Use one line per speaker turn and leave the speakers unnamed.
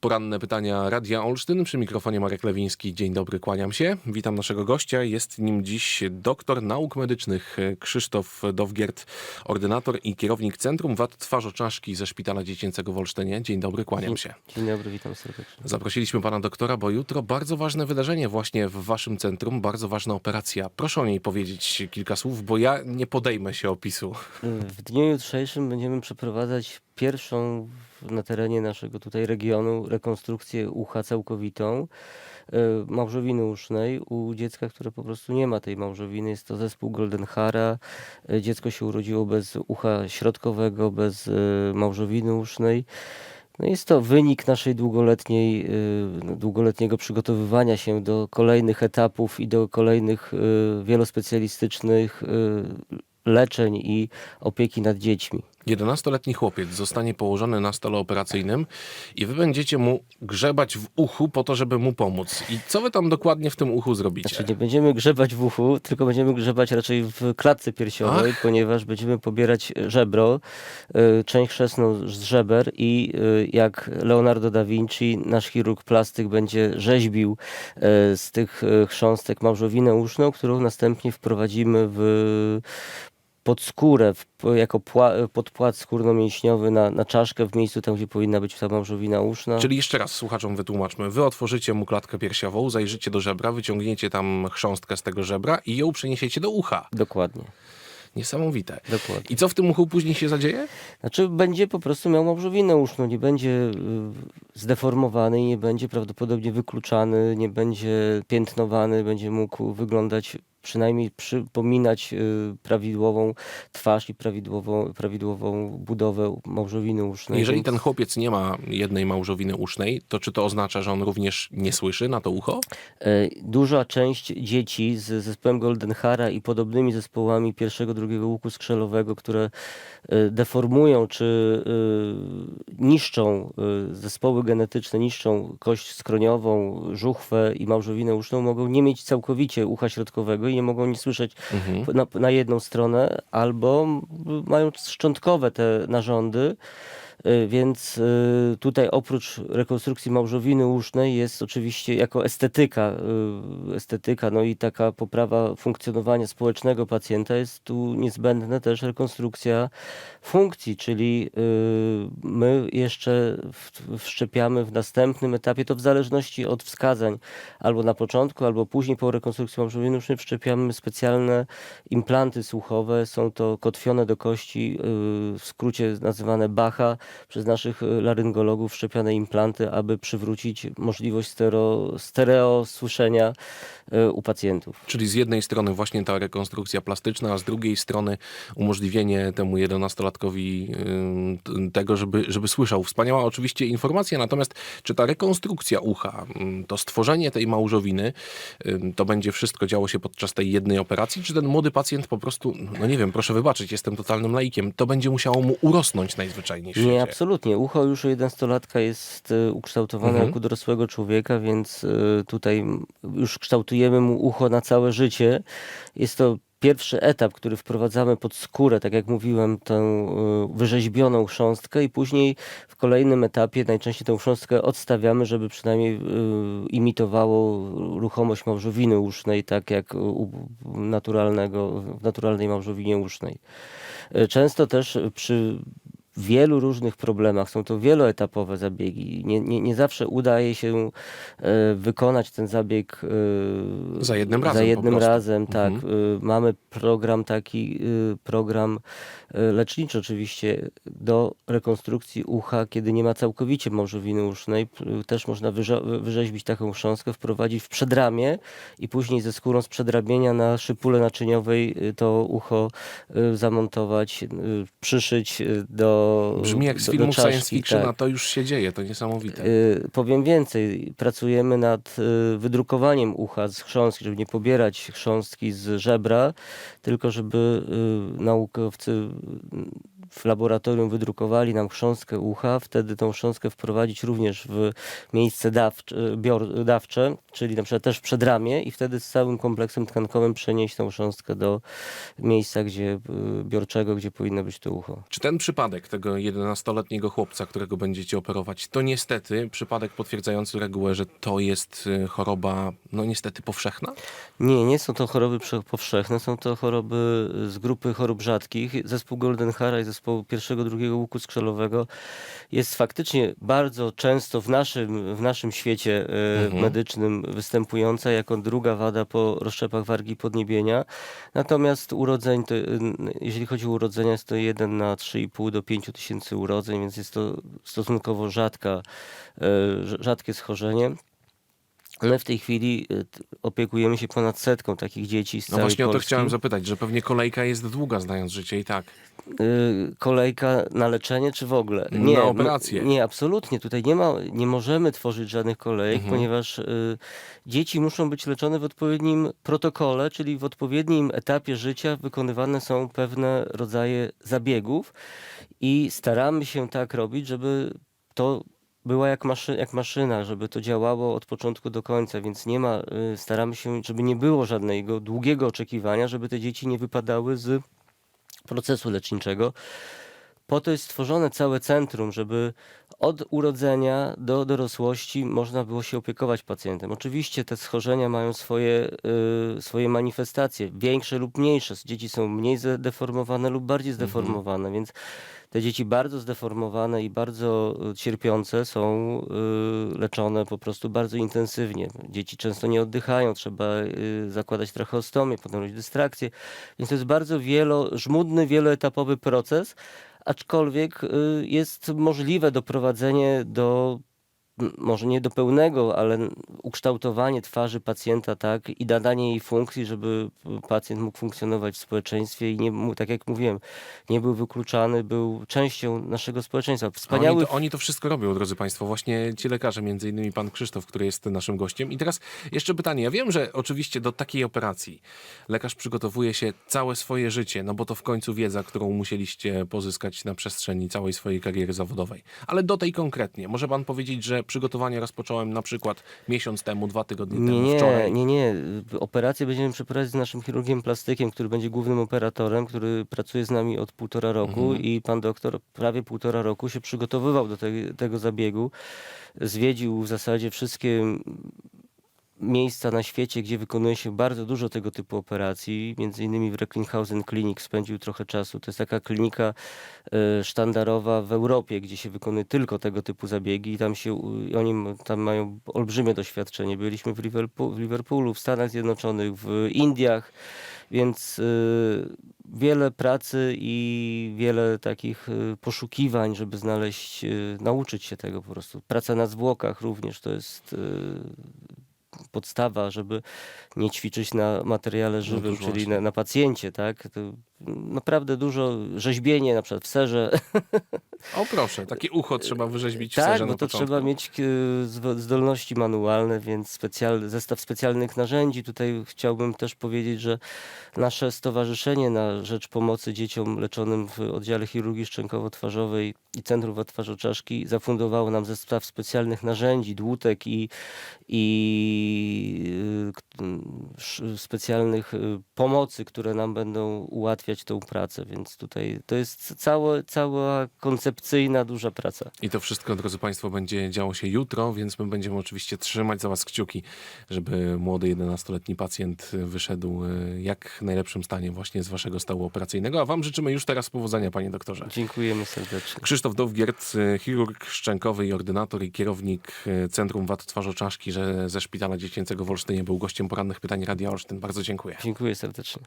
Poranne pytania Radia Olsztyn. Przy mikrofonie Marek Lewiński. Dzień dobry, kłaniam się. Witam naszego gościa. Jest nim dziś doktor nauk medycznych Krzysztof Dowgiert, ordynator i kierownik Centrum Wad Twarzoczaszki ze Szpitala Dziecięcego w Olsztynie. Dzień dobry, kłaniam się.
Dzień dobry, witam serdecznie.
Zaprosiliśmy pana doktora, bo jutro bardzo ważne wydarzenie właśnie w waszym centrum, bardzo ważna operacja. Proszę o niej powiedzieć kilka słów, bo ja nie podejmę się opisu.
W dniu jutrzejszym będziemy przeprowadzać pierwszą na terenie naszego tutaj regionu rekonstrukcję ucha całkowitą e, małżowiny usznej u dziecka, które po prostu nie ma tej małżowiny. Jest to zespół Goldenhara. E, Dziecko się urodziło bez ucha środkowego, bez e, małżowiny usznej. No jest to wynik naszej długoletniej, długoletniego przygotowywania się do kolejnych etapów i do kolejnych wielospecjalistycznych leczeń i opieki nad dziećmi.
11-letni chłopiec zostanie położony na stole operacyjnym i wy będziecie mu grzebać w uchu po to, żeby mu pomóc. I co wy tam dokładnie w tym uchu zrobicie?
Znaczy nie będziemy grzebać w uchu, tylko będziemy grzebać raczej w klatce piersiowej,
Ach.
ponieważ będziemy pobierać żebro, y, część chrzestną z żeber i y, jak Leonardo da Vinci, nasz chirurg plastyk będzie rzeźbił y, z tych chrząstek małżowinę uszną, którą następnie wprowadzimy w pod skórę, w, jako pła, podpłat skórno-mięśniowy na, na czaszkę w miejscu tam, gdzie powinna być ta małżowina uszna.
Czyli jeszcze raz słuchaczom wytłumaczmy. Wy otworzycie mu klatkę piersiową, zajrzycie do żebra, wyciągniecie tam chrząstkę z tego żebra i ją przeniesiecie do ucha.
Dokładnie,
Niesamowite.
dokładnie.
I co w tym uchu później się zadzieje?
Znaczy będzie po prostu miał małżowinę uszną, nie będzie y, zdeformowany, nie będzie prawdopodobnie wykluczany, nie będzie piętnowany, będzie mógł wyglądać przynajmniej przypominać y, prawidłową twarz i prawidłową, prawidłową budowę małżowiny usznej.
Jeżeli ten chłopiec nie ma jednej małżowiny usznej, to czy to oznacza, że on również nie słyszy na to ucho?
e, Duża część dzieci z zespołem Goldenhara i podobnymi zespołami pierwszego, drugiego łuku skrzelowego, które e, deformują czy e, niszczą zespoły genetyczne, niszczą kość skroniową, żuchwę i małżowinę uszną, mogą nie mieć całkowicie ucha środkowego i nie mogą nie słyszeć
Mhm.
na, na jedną stronę, albo mają szczątkowe te narządy. Y, Więc y, tutaj oprócz rekonstrukcji małżowiny usznej jest oczywiście jako estetyka, y, estetyka, no i taka poprawa funkcjonowania społecznego pacjenta jest tu niezbędna też rekonstrukcja funkcji, czyli my jeszcze wszczepiamy w następnym etapie, to w zależności od wskazań, albo na początku, albo później po rekonstrukcji małżowiny usznej wszczepiamy specjalne implanty słuchowe, są to kotwione do kości, w skrócie nazywane Bacha, przez naszych y, laryngologów wszczepiane implanty, aby przywrócić możliwość stereo, stereo słyszenia y, u pacjentów.
Czyli z jednej strony właśnie ta rekonstrukcja plastyczna, a z drugiej strony umożliwienie temu 11-latkowi ym, t- tego, żeby, żeby słyszał. Wspaniała oczywiście informacja, natomiast czy ta rekonstrukcja ucha, to stworzenie tej małżowiny, to będzie wszystko działo się podczas tej jednej operacji, czy ten młody pacjent po prostu, no nie wiem, proszę wybaczyć, jestem totalnym laikiem, to będzie musiało mu urosnąć najzwyczajniej w
Nie, absolutnie. Ucho już u 11-latka jest y, ukształtowane
Mhm.
jak u dorosłego człowieka, więc y, tutaj już kształtujemy mu ucho na całe życie. Jest to pierwszy etap, który wprowadzamy pod skórę, tak jak mówiłem, tę y, wyrzeźbioną chrząstkę i później w kolejnym etapie najczęściej tę chrząstkę odstawiamy, żeby przynajmniej imitowało ruchomość małżowiny usznej, tak jak u naturalnego, w naturalnej małżowinie usznej. E, Często też przy wielu różnych problemach są to wieloetapowe zabiegi. Nie, nie, nie zawsze udaje się e, wykonać ten zabieg e,
Za jednym razem
Za jednym razem, tak.
Mhm.
E, Mamy program taki, program leczniczy oczywiście do rekonstrukcji ucha, kiedy nie ma całkowicie małżowiny usznej. Też można wyrze- wyrzeźbić taką chrząstkę, wprowadzić w przedramię i później ze skórą z przedramienia na szybule naczyniowej to ucho zamontować, przyszyć y, do
Brzmi jak z
do
filmów science
czaszki,
fiction,
tak.
a to już się dzieje, to niesamowite.
Y, Powiem więcej, pracujemy nad y, wydrukowaniem ucha z chrząstki, żeby nie pobierać chrząstki z żebra, tylko żeby y, naukowcy w laboratorium wydrukowali nam chrząstkę ucha, wtedy tą chrząstkę wprowadzić również w miejsce dawcze, bior, dawcze, czyli na przykład też w przedramię i wtedy z całym kompleksem tkankowym przenieść tą chrząstkę do miejsca gdzie, y, biorczego, gdzie powinno być to ucho.
Czy ten przypadek tego 11-letniego chłopca, którego będziecie operować, to niestety przypadek potwierdzający regułę, że to jest y, choroba, no niestety powszechna?
Nie, nie są to choroby powszechne, są to choroby z grupy chorób rzadkich. Zespół Goldenhara i zespół pierwszego, drugiego łuku skrzelowego jest faktycznie bardzo często w naszym, w naszym świecie e,
Mhm.
medycznym występująca jako druga wada po rozszczepach wargi podniebienia. Natomiast urodzeń, to, jeżeli chodzi o urodzenia, jest to 1 na 3,5 do 5 tysięcy urodzeń, więc jest to stosunkowo rzadka, e, rz- rzadkie schorzenie. My w tej chwili y, opiekujemy się ponad setką takich dzieci z
No
całej
właśnie o to
Polski.
chciałem zapytać, że pewnie kolejka jest długa, znając życie i tak.
Y, Kolejka na leczenie, czy w ogóle?
Na
Nie,
operację.
m- Nie, absolutnie. Tutaj nie, ma, nie możemy tworzyć żadnych kolejek,
Mhm.
ponieważ y, dzieci muszą być leczone w odpowiednim protokole, czyli w odpowiednim etapie życia wykonywane są pewne rodzaje zabiegów i staramy się tak robić, żeby to była jak, maszy, jak maszyna, żeby to działało od początku do końca, więc nie ma, y, staramy się, żeby nie było żadnego długiego oczekiwania, żeby te dzieci nie wypadały z procesu leczniczego. Po to jest stworzone całe centrum, żeby od urodzenia do dorosłości można było się opiekować pacjentem. Oczywiście te schorzenia mają swoje, y, swoje manifestacje, większe lub mniejsze. Dzieci są mniej zdeformowane lub bardziej zdeformowane, więc te dzieci bardzo zdeformowane i bardzo y, cierpiące są y, leczone po prostu bardzo intensywnie. Dzieci często nie oddychają, trzeba y, zakładać tracheostomię, potem robić dystrakcję. Więc to jest bardzo wielo, żmudny, wieloetapowy proces, aczkolwiek jest możliwe doprowadzenie do może nie do pełnego, ale ukształtowanie twarzy pacjenta tak i nadanie jej funkcji, żeby pacjent mógł funkcjonować w społeczeństwie i nie, tak jak mówiłem, nie był wykluczany, był częścią naszego społeczeństwa. Wspaniały
Oni to, oni to wszystko robią, drodzy Państwo, właśnie ci lekarze, między innymi pan Krzysztof, który jest naszym gościem. I teraz jeszcze pytanie. Ja wiem, że oczywiście do takiej operacji lekarz przygotowuje się całe swoje życie, no bo to w końcu wiedza, którą musieliście pozyskać na przestrzeni całej swojej kariery zawodowej. Ale do tej konkretnie, może pan powiedzieć, że przygotowanie rozpocząłem na przykład miesiąc temu, dwa tygodnie
Nie,
temu,
nie,
wczoraj.
nie, nie. Operację będziemy przeprowadzać z naszym chirurgiem plastykiem, który będzie głównym operatorem, który pracuje z nami od półtora roku
Mhm.
i pan doktor prawie półtora roku się przygotowywał do te, tego zabiegu. Zwiedził w zasadzie wszystkie miejsca na świecie, gdzie wykonuje się bardzo dużo tego typu operacji. Między innymi w Recklinghausen Clinic spędził trochę czasu. To jest taka klinika e, sztandarowa w Europie, gdzie się wykonuje tylko tego typu zabiegi i tam się, oni tam mają olbrzymie doświadczenie. Byliśmy w, Liverpool, w Liverpoolu, w Stanach Zjednoczonych, w Indiach, więc e, wiele pracy i wiele takich e, poszukiwań, żeby znaleźć, nauczyć się tego po prostu. Praca na zwłokach również to jest podstawa, żeby nie ćwiczyć na materiale żywym,
No
czyli na, na pacjencie, tak? To naprawdę dużo rzeźbienie, na przykład w serze.
O proszę, takie ucho trzeba wyrzeźbić w
tak,
serze
bo
na
to
początku.
trzeba mieć e, zdolności manualne, więc specjal, zestaw specjalnych narzędzi. Tutaj chciałbym też powiedzieć, że nasze stowarzyszenie na rzecz pomocy dzieciom leczonym w oddziale chirurgii szczękowo-twarzowej i Centrum Watwarzoczaszki zafundowało nam zestaw specjalnych narzędzi, dłutek i, i the specjalnych y, pomocy, które nam będą ułatwiać tą pracę, więc tutaj to jest całe, cała koncepcyjna, duża praca.
I to wszystko, drodzy Państwo, będzie działo się jutro, więc my będziemy oczywiście trzymać za Was kciuki, żeby młody 11-letni pacjent wyszedł e, jak najlepszym stanie właśnie z Waszego stołu operacyjnego. A Wam życzymy już teraz powodzenia, Panie doktorze.
Dziękujemy serdecznie.
Krzysztof Dowgiert, e, chirurg szczękowy i ordynator i kierownik Centrum Wad Twarzoczaszki, że ze Szpitala Dziecięcego w Olsztynie był gościem porannych pytań Radia Olsztyn. Bardzo dziękuję.
Dziękuję serdecznie.